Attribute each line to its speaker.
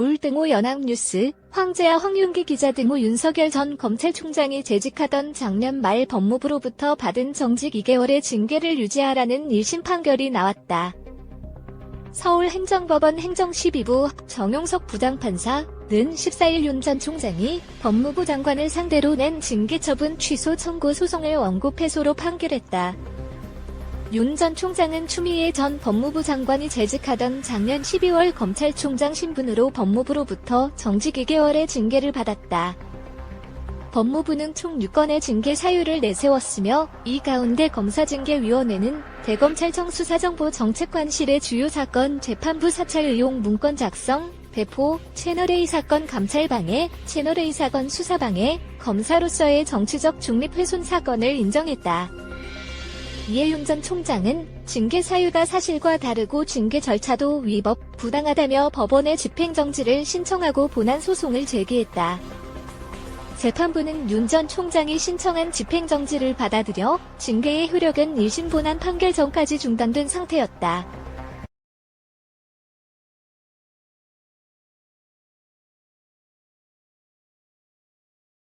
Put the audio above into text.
Speaker 1: 울 등호 연합뉴스, 황제야 황윤기 기자 등호 윤석열 전 검찰총장이 재직하던 작년 말 법무부로부터 받은 정직 2개월의 징계를 유지하라는 1심 판결이 나왔다. 서울행정법원 행정 12부 정용석 부장판사는 14일 윤 전 총장이 법무부 장관을 상대로 낸 징계 처분 취소 청구 소송을 원고 패소로 판결했다. 윤 전 총장은 추미애 전 법무부 장관이 재직하던 작년 12월 검찰총장 신분으로 법무부로부터 정직 2개월의 징계를 받았다. 법무부는 총 6건의 징계 사유를 내세웠으며 이 가운데 검사징계위원회는 대검찰청 수사정보 정책관실의 주요 사건 재판부 사찰 의혹 문건 작성, 배포, 채널A 사건 감찰 방해, 채널A 사건 수사 방해, 검사로서의 정치적 중립 훼손 사건을 인정했다. 이에 윤전 총장은 징계 사유가 사실과 다르고 징계 절차도 위법, 부당하다며 법원에 집행정지를 신청하고 본안 소송을 제기했다. 재판부는 윤 전 총장이 신청한 집행정지를 받아들여 징계의 효력은 1심 본안 판결 전까지 중단된 상태였다.